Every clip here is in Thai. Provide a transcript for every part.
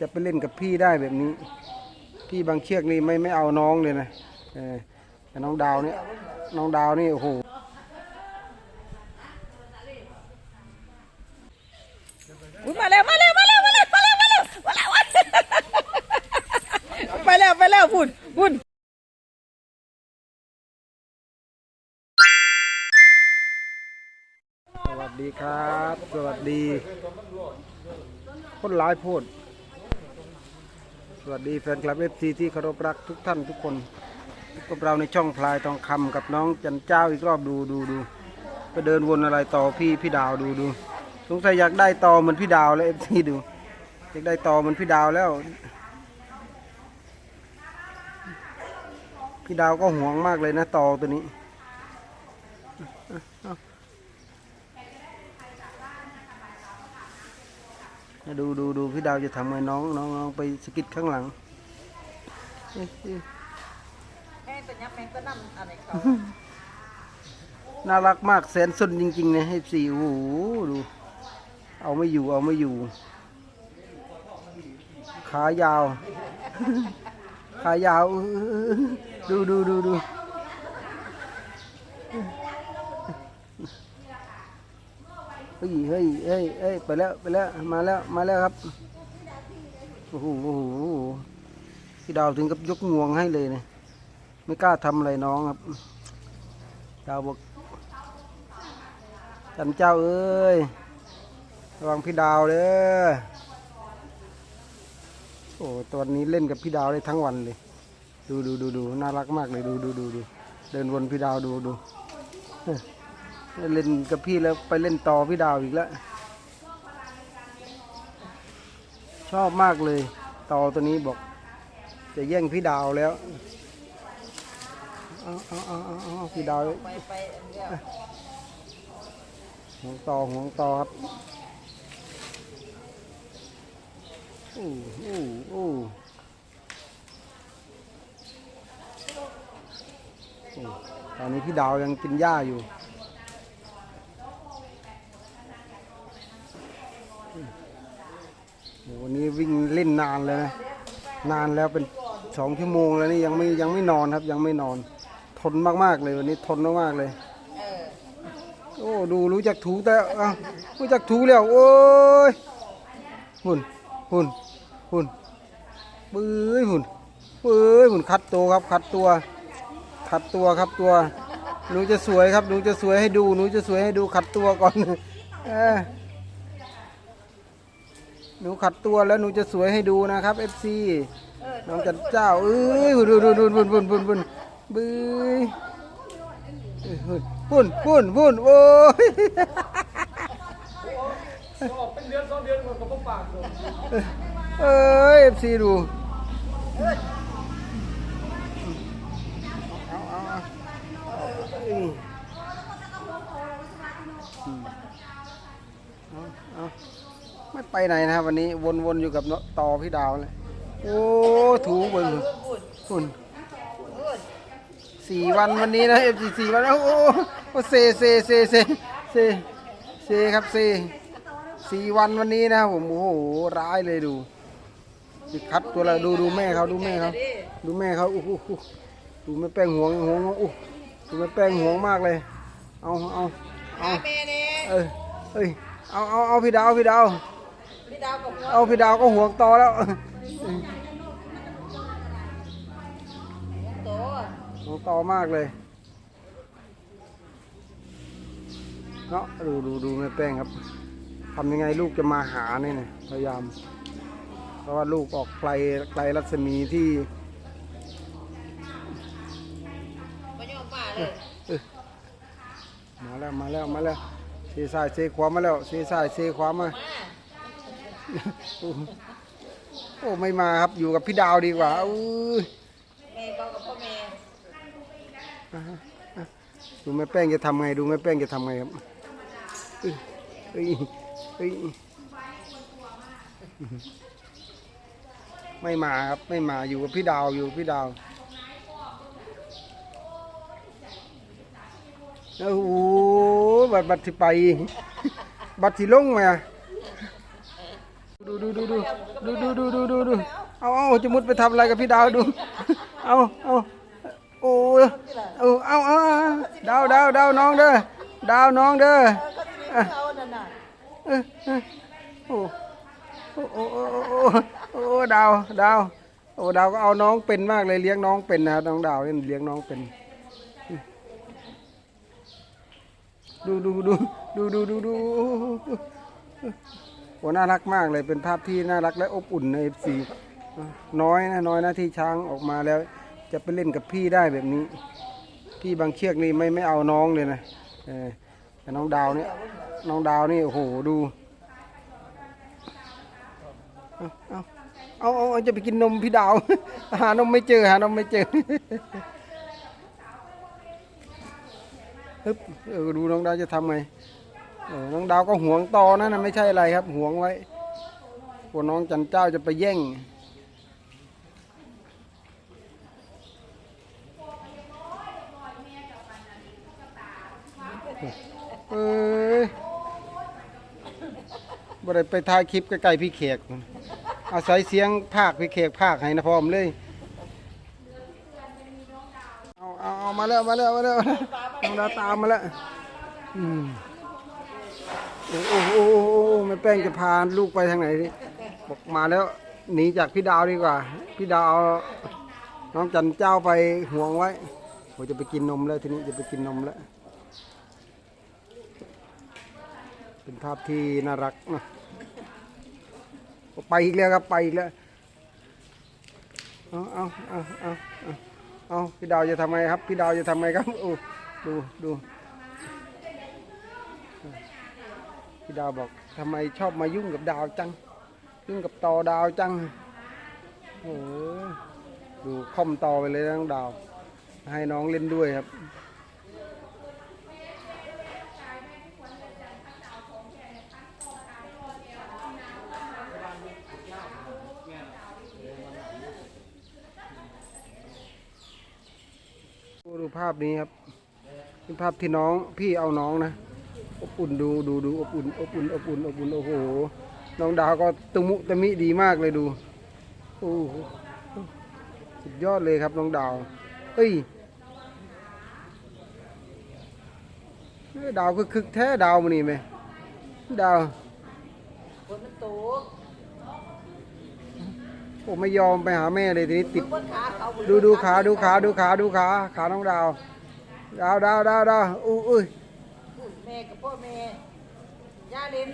จะไปเล่นกับพี่ได้แบบนี้ พี่บางเชือกนี่ไม่ไม่เอาน้องเลยนะเออแต่น้องดาวเนี่ยน้องดาวนี่โอ้โหอุ๊ยมาแล้วมาแล้วมาแล้วมาแล้วมาแล้วมาแล้วมาแล้วไปแล้วไปแล้วพุ่นพุ่นสวัสดีครับ สวัสดี คนหลายโพด สวัสดีแฟนคลับเอฟซีที่เคารพรักทุกท่านทุกคนพวกเราในช่องพลายทองคำกับน้องจันเจ้าอีกรอบดูดูดูไปเดินวนอะไรต่อพี่พี่ดาวดูดูสงสัยอยากได้ต่อเหมือนพี่ดาวแล้วเอฟซีดูอยากได้ต่อเหมือนพี่ดาวแล้ว พี่ดาวก็ห่วงมากเลยนะต่อตัวนี้ ดูดูดูพี่ดาวจะทำไงน้องน้องน้องไปสกิดข้างหลังน่ารักมากแสนสนจริงๆนะให้สี่โอ้โหดู เอาไม่อยู่เอาไม่อยู่ ขายาว ขายาว ดูดูดูดู เฮ้ยเฮ้ยเฮ้ยเฮ้ยไปแล้วไปแล้วมาแล้วมาแล้วครับโอ้โหพี่ดาวถึงกับยกงวงให้เลยเนี่ยไม่กล้าทำอะไรน้องครับ ดาวบอกจันเจ้าเอ้ยระวังพี่ดาวเด้อโอ้ตัวนี้เล่นกับพี่ดาวได้ทั้งวันเลย ดูดูดูดูน่ารักมากเลยดูดูดูดูเดินวนพี่ดาวดูดู เล่นกับพี่แล้วไปเล่นต่อพี่ดาวอีกแล้ว ชอบมากเลยต่อตัวนี้บอก จะแย่งพี่ดาวแล้วเอาเอาเอาเอาเอพี่ดาวห่วงต่อห่วงต่อครับโอ้โอ้โอ้โอ้ตอนนี้พี่ดาวยังกินหญ้าอยู่โอ้ วันนี้วิ่งเล่นนานเลยนะนานแล้วเป็นสองชั่วโมงแล้วนี่ยังไม่ยังไม่นอนครับ ยังไม่นอน ทนมากๆเลยวันนี้ทนมากๆเลยเออโอ้ดูรู้จักถูแต่เอ้ารู้จักถูแล้วโอ้ยหุ่นหุ่นหุ่นปื้ยหุ่นปื้ยหุ่นคัดตัวครับ คัดตัว คัดตัวครับตัวหนูจะสวยครับหนูจะสวยให้ดูหนูจะสวยให้ดูขัดตัวก่อนเออ หนูขัดตัวแล้วหนูจะสวยให้ดูนะครับ FC เออน้องจันเจ้าเอ้ยหุ่นหุ่นหุ่นหุ่นหุ่นหุ่นหุ่นบื้ยหุ่นหุ่นหุ่นโอ้ยเป็นเดือนสองเดือนมันก็ต้องปากเลยเอ้ยเอฟซีดูเอาเอาเอาเอ้ยอืมเอาเอา ไม่ไปไหนนะครับวันนี้วนๆอยู่กับเนาะต่อพี่ดาวเลยโอ้ถูเบิ่งพุ่นหุ่นพุ่นสี่วันวันนี้นะเอฟซีสี่วันแล้วโอ้โหเซเซเซเซเซเซครับเซสี่วันวันนี้นะครับผมโอ้โหร้ายเลยดูสิคัดตัวละดูดูแม่เขาดูแม่เขาดูแม่เขาอู้หูอู้ดูแม่แป้งห่วงห่วงอู้ดูแม่แป้งห่วงมากเลย เอาเอาเอาแม่เนี่ยเออเอ้ยเอาเอาเอาพี่ดาวพี่ดาว พี่ดาวกับหัวเอาพี่ดาวก็ห่วงต่อแล้วโตห่วงต่อมากเลยเนาะดูดูดูแม่แป้งครับทำยังไงลูกจะมาหาเนี่ยนะพยายาม เพราะว่าลูกออกไกลไกลรัศมีที่ไม่ยอมป่าเลยมาแล้วมาแล้วมาแล้วเซซ้ายเซขวามาแล้วเซซ้ายเซขวามามา โอ้โอ้ไม่มาครับอยู่กับพี่ดาวดีกว่าอุ้ยแม่บอกกับพ่อแม่ดูแม่แป้งจะทำไงดูแม่แป้งจะทำไงครับเอ้ยเอ้ยเอ้ยไม่มาครับไม่มาอยู่กับพี่ดาวอยู่กับพี่ดาวโอ้โหบัดบัดที่ไป บัดที่ลงมา ดูดูดูดูดูดูดูดูดูดูเอาเอาจะมุดไปทำอะไรกับพี่ดาวดูเอาเอาโอ้เอาเอาเอาเอาดาวดาวดาวน้องเด้อดาวน้องเด้อโอ้โอ้โอ้โอ้โอ้โอ้ดาวดาวโอ้ดาวก็เอาน้องเป็นมากเลยเลี้ยงน้องเป็นนะน้องดาวเนี่ยเลี้ยงน้องเป็นดูดูดูดูดูดูดู โอ้น่ารักมากเลยเป็นภาพที่น่ารักและอบอุ่นในเอฟซีน้อยนะน้อยนะที่ช้างออกมาแล้ว จะไปเล่นกับพี่ได้แบบนี้ พี่บางเชือกนี่ไม่ไม่เอาน้องเลยนะเออแต่น้องดาวเนี่ยน้องดาวนี่โอ้โหดูเอาเอาเอาเอาจะไปกินนมพี่ดาว หานมไม่เจอหานมไม่เจอฮึบเออดูน้องดาวจะทำไง น้องดาวก็ห่วงตอนั่นะไม่ใช่อะไรครับห่วงไว้กลัวน้องจันเจ้าจะไปแย่งเอ้ยบ่ได้ไปถ่ายคลิปใกล้ๆพี่เขกอาศัยเสียงภาคพี่เขกภาคให้นะพร้อมเลยเอาเอาเอามาแล้วมาแล้วมาแล้วน้องดาวตามมาแล้วอืม โอ้โหแม่แป้งจะพาลูกไปทางไหนดิบอกมาแล้วหนีจากพี่ดาวดีกว่า พี่ดาวเอาน้องจันเจ้าไปห่วงไว้ผมจะไปกินนมแล้วทีนี้จะไปกินนมแล้ว เป็นภาพที่น่ารักนะไปอีกแล้วครับไปอีกแล้ว เอาเอาเอาเอาเอาเอาพี่ดาวจะทำไงครับ พี่ดาวจะทำไงครับโอ้ดูดู พี่ดาวบอกทำไมชอบมายุ่งกับดาวจัง ยุ่งกับต่อดาวจังโอ้ดูค่อมต่อไปเลยนะน้องดาว ให้น้องเล่นด้วยครับดูภาพนี้ครับเป็นภาพที่น้องพี่เอาน้องนะ อบอุ่นดูดูดูอบอุ่นอบอุ่นอบอุ่นอบอุ่นโอ้โหน้องดาวก็ตะมุตะมิดีมากเลยดูโอ้โหสุดยอดเลยครับน้องดาวเอ้ยดาวคือคึกแท้ดาวมันนี่ไหมดาวฝนมันตกโอ้ไม่ยอมไปหาแม่เลยทีนี้ติด ดูดูขาดูขาดูขาดูขาขาน้องดาว ดาวดาวดาวดาวอุ้ย ม่กับพ่อแม่ย่าเล่น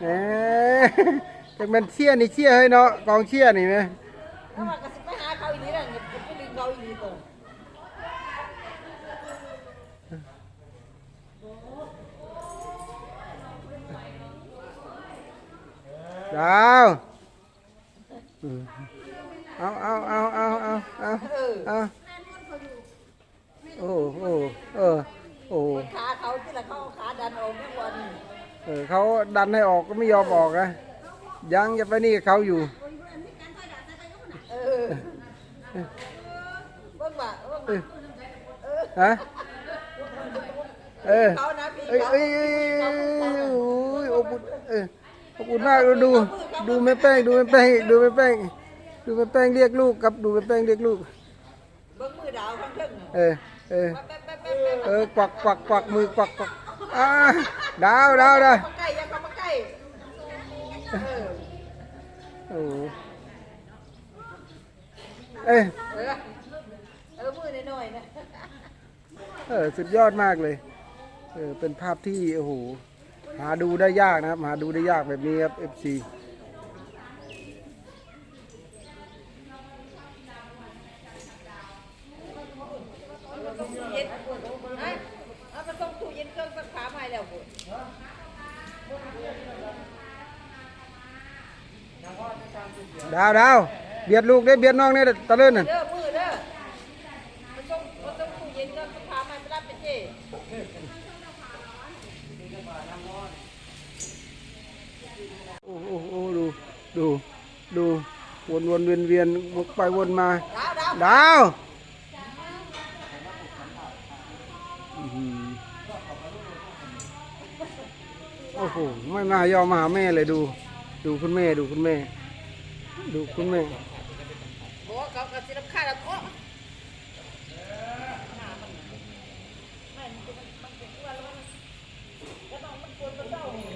แหมจากมันเชี่ยนี่เชี่ยเฮ้ยเนาะกองเชี่ยนี่ไหมเพราะว่ากระสิบไปหาเขาอีนี่แหละเงินไปลิงเขาอีนี่ตัวดาวเอาเอาเอาเอาเอาเอา โอ้โอ้เออโอ้ขาเขาที่ละเขาเอาขาดันออกทุกวันเออเขาดันให้ออกก็ไม่ยอมออกนะยังจะไปนี่กับเขาอยู่เออเบิ่งว่าเบิ่งเอว่าอฮะเออเขานะพี่เอ้ยเขาเอ้ยเอ้ยเอ้ยโอ้ยอบอุ่นเอออบอุ่นมากดูดูแม่แป้งดูแม่แป้งดูแม่แป้งดูแม่แป้งเรียกลูกครับดูแม่แป้งเรียกลูกเบิ่งมือดาวข้างเทิงน่ะเออ เออเออกวักกวักกวักมือกวักกวักอ่าดาวดาวดาวใกล้ยังเข้ามาใกล้เออโอ้เอ้ยเออเออมือน้อยๆนะเออสุดยอดมากเลยเออเป็นภาพที่โอ้โหหาดูได้ยากนะครับ หาดูได้ยากแบบนี้ครับ FC เย็นฮะเอาไปส่งตู้เย็นเครื่องซักผ้ามาให้แล้วบุ ดาวดาวเบียดลูกได้เบียดน้องเนี่ยตะเลื่อนน่ะเด้อมือเด้อไปส่งไปส่งตู้เย็นเครื่องซักผ้ามาให้ไปรับไปเจ้โอ้โหโอ้โหดูดูดูวนวนเวียนเวียนวกไปวนมา ดาวดาวดาวอื้อหือโอ้โหโหไม่มายอมมาหาแม่เลยดู ดูคุณแม่ดูคุณแม่ ดูคุณแม่บอกว่าเขาก็สิรำคาญแล้ว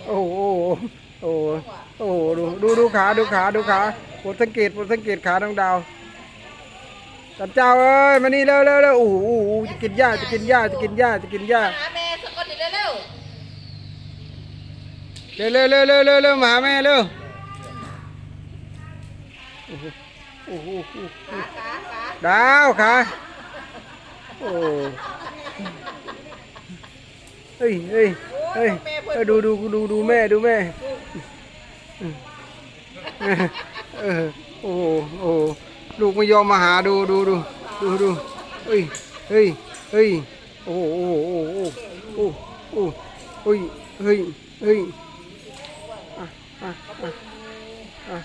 โอ้โอ้โหโอ้โหโอ้โหดูดูดูขาดูขาดูขาปวดสังเกตปวดสังเกตขาน้องดาวจันเจ้าเอ้ยมานี่เร็วเร็วเร็วโอ้โหโอ้โหจะกินหญ้าจะกินหญ้าจะกินหญ้าจะกินหญ้าหาแม่สักคนเดียวเร็วเร็วเร็วเร็วเร็วเร็วเร็วมาหาแม่เร็ว โอ้โหโอ้โหดาวขาโอ้เฮ้ยเฮ้ยเฮ้ยดูดูดูดูแม่ดูแม่เออโอ้โหโอ้ลูกไม่ยอมมาหาดูดูดูดูดูเฮ้ยเฮ้ยเฮ้ยโอ้โหโอ้โหโอ้โหโอ้โอ้เฮ้ยเฮ้ยเฮ้ยอะอะอะอะ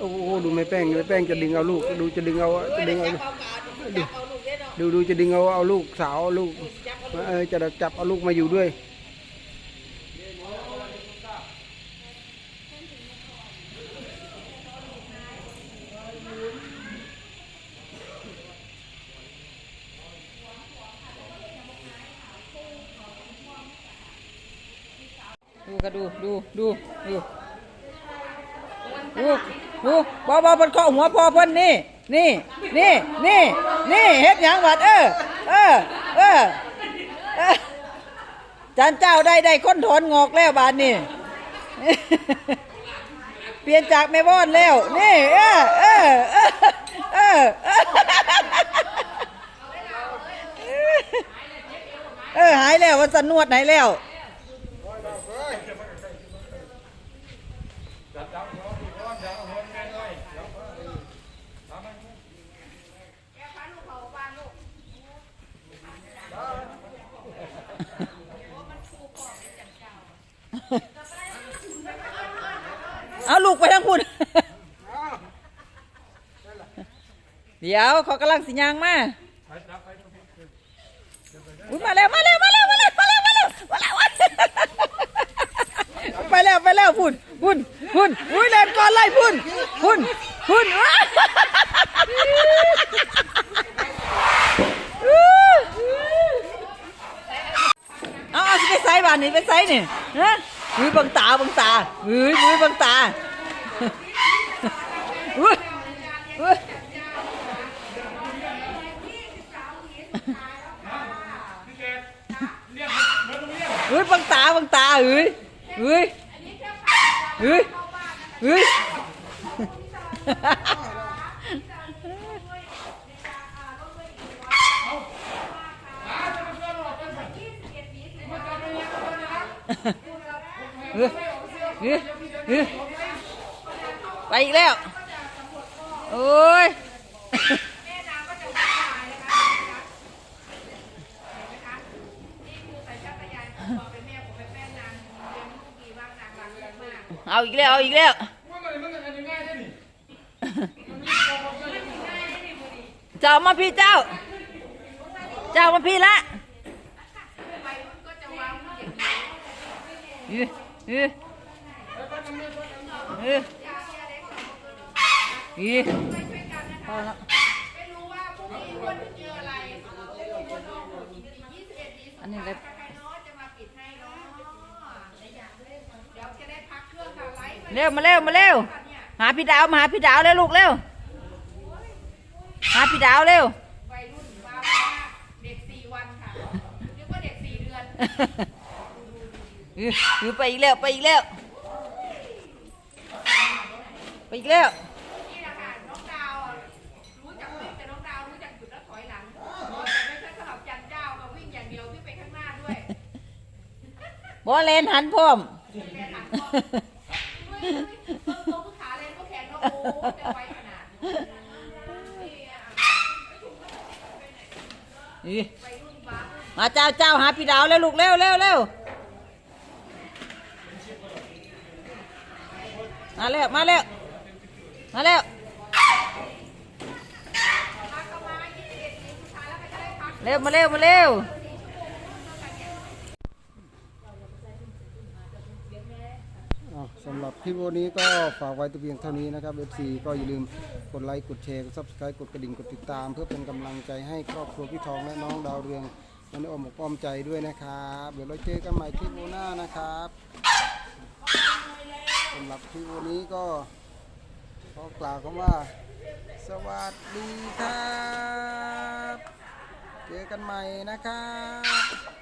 โอ้โหดูแม่แป้งแม่แป้งจะดึงเอาลูก ดูจะดึงเอาจะดึงเอาดูดูจะดึงเอาเอาลูกสาวลูกเออจะจับเอาลูกมาอยู่ด้วยดูก็ดูดูดูดูดู ดูบอบอบนข้อหัวพอเพิ่นนี่ นี่ นี่ นี่ นี่เฮ็ดหยังวัดเออเออ เออ เออจานเจ้าได้ได้ค้นถอนงอกแล้วบาดนี่เปลี่ยนจากแม่บ้อนแล้ว นี่ เออ เออ เออ เออเออหายแล้ววันสนวดหายแล้ว เอาลูกไปทั้งพุ่น เดี๋ยวเขากำลังสิยางมาอุ้ยมาแล้วมาแล้วมาแล้วมาแล้วมาแล้วมาแล้วมาแล้วไปแล้วไปแล้วพุ่นพุ่นพุ่นอุ้ยเล่นก่อนเลยพุ่นพุ่นพุ่นเอาเอาไปไซบ้านนี่ไปไซนี่ฮะอุ้ยบังตาบังตาอุ้ยอุ้ยบังตาอุ้ยอุ้ย เฮ้ยบังตาบังตา เฮ้ยเฮ้ยเฮ้ยเฮ้ยเฮ้ยเฮ้ยเฮ้ยไปอีกแล้ว โอ้ย เอาอีกแล้ว เอาอีกแล้ว ว่ามันมันอันนี้ง่ายได้ดิเจ้ามาพี่เจ้า เจ้ามาพี่ละเออเออเอออีพอแล้วอันนี้เลย เร็วมาเร็วมาเร็วหาพี่ดาวมาหาพี่ดาวเร็วลูกเร็วหาพี่ดาวเร็ววัยรุ่นว่าเด็กสี่วันค่ะนึกว่าเด็กสี่เดือนเออเออไปอีกแล้วไปอีกแล้วไปอีกแล้วนี่แหละค่ะน้องดาวอะรู้จักวิ่งแต่น้องดาวรู้จักหยุดแล้วถอยหลังแต่ไม่ใช่สำหรับจันเจ้ามาวิ่งอย่างเดียววิ่งไปข้างหน้าด้วยบอเลนหันพร้อมแม่หันมองเฮ้ยเฮ้ย ต้นโตทุกขาเลยก็แขนเนาะโอ้จะไวขนาดนี้มาเจ้าเจ้าหาพี่ดาวแล้วลูกเร็วเร็วเร็วมาแล้วมาแล้วมาแล้วพักเข้ามา21ปีสุดท้ายแล้วเร็วมาเร็วมาเร็ว อะสำหรับ คลิปวันนี้ก็ฝากไว้แต่เพียงเท่านี้นะครับ FC ก็อย่าลืมกดไลค์กดแชร์กด Subscribe กดกระดิ่งกดติดตาม เพื่อเป็นกำลังใจให้ครอบครัวพี่ทองและน้องดาวเรืองมันอ้อมอกอ้อมใจด้วยนะครับ เดี๋ยวเราเจอกันใหม่คลิปหน้านะครับสำหรับคลิปวันนี้ก็ขอกล่าวคำว่า สวัสดีครับ เจอกันใหม่นะครับ